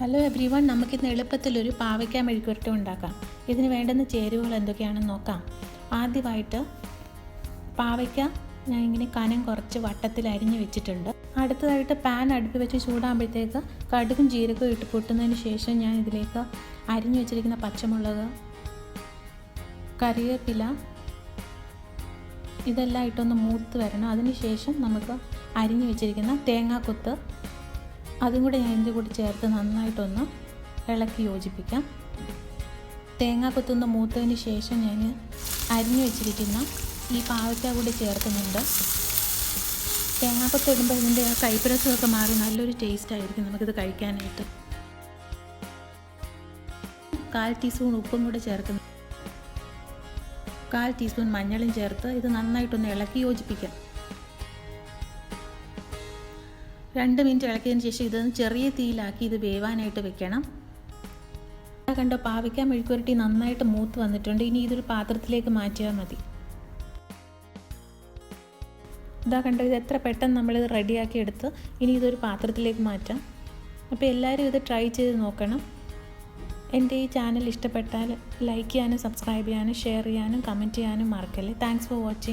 Hello every one നമുക്കിന്ന് എളുപ്പത്തിലൊരു പാവയ്ക്ക മെഴുക്കുരട്ടി ഉണ്ടാക്കാം. ഇതിന് വേണ്ടുന്ന ചേരുവകൾ എന്തൊക്കെയാണെന്ന് നോക്കാം. ആദ്യമായിട്ട് പാവയ്ക്ക ഞാൻ ഇങ്ങനെ കനം കുറച്ച് വട്ടത്തിൽ അരിഞ്ഞ് വെച്ചിട്ടുണ്ട്. അടുത്തതായിട്ട് പാൻ അടുപ്പ് വെച്ച് ചൂടാകുമ്പോഴത്തേക്ക് കടുകും ജീരകവും ഇട്ട് പൊട്ടുന്നതിന് ശേഷം ഞാൻ ഇതിലേക്ക് അരിഞ്ഞു വെച്ചിരിക്കുന്ന പച്ചമുളക് കറിവേപ്പില ഇതെല്ലാം ഇട്ടൊന്ന് മൂത്ത് വരണം. അതിന് ശേഷം നമുക്ക് അരിഞ്ഞു വെച്ചിരിക്കുന്ന തേങ്ങാക്കൊത്ത് അതും കൂടെ ഞാൻ ഇതിന്റെ കൂടി ചേർത്ത് നന്നായിട്ടൊന്ന് ഇളക്കി യോജിപ്പിക്കാം. തേങ്ങ കൊത്തുന്ന മൂത്തതിന് ശേഷം ഞാൻ അരിഞ്ഞു വെച്ചിരിക്കുന്ന ഈ പാവയ്ക്ക കൂടി ചേർക്കുന്നുണ്ട്. തേങ്ങാക്കൊത്ത് ഇടുമ്പോൾ ഇതിന്റെ ആ കൈപ്പരസമൊക്കെ മാറി നല്ലൊരു ടേസ്റ്റ് ആയിരിക്കും നമുക്കിത് കഴിക്കാനായിട്ട്. കാൽ ടീസ്പൂൺ ഉപ്പും കൂടെ ചേർക്കുന്നു. കാൽ ടീസ്പൂൺ മഞ്ഞളും ചേർത്ത് ഇത് നന്നായിട്ടൊന്ന് ഇളക്കി യോജിപ്പിക്കാം. രണ്ട് മിനിറ്റ് ഇളക്കിയതിന് ശേഷം ഇതൊന്ന് ചെറിയ തീയിലാക്കി ഇത് വേവാനായിട്ട് വെക്കണം. കണ്ടോ പാവയ്ക്കാൻ മെഴുക്കുരട്ടി നന്നായിട്ട് മൂത്ത് വന്നിട്ടുണ്ട്. ഇനി ഇതൊരു പാത്രത്തിലേക്ക് മാറ്റിയാൽ മതി. ഇതാ കണ്ടോ ഇത് എത്ര പെട്ടെന്ന് നമ്മളിത് റെഡിയാക്കി എടുത്ത് ഇനി ഇതൊരു പാത്രത്തിലേക്ക് മാറ്റാം. അപ്പോൾ എല്ലാവരും ഇത് ട്രൈ ചെയ്ത് നോക്കണം. എന്റെ ഈ ചാനൽ ഇഷ്ടപ്പെട്ടാൽ ലൈക്ക് ചെയ്യാനും സബ്സ്ക്രൈബ് ചെയ്യാനും ഷെയർ ചെയ്യാനും കമന്റ് ചെയ്യാനും മറക്കല്ലേ. Thanks for watching.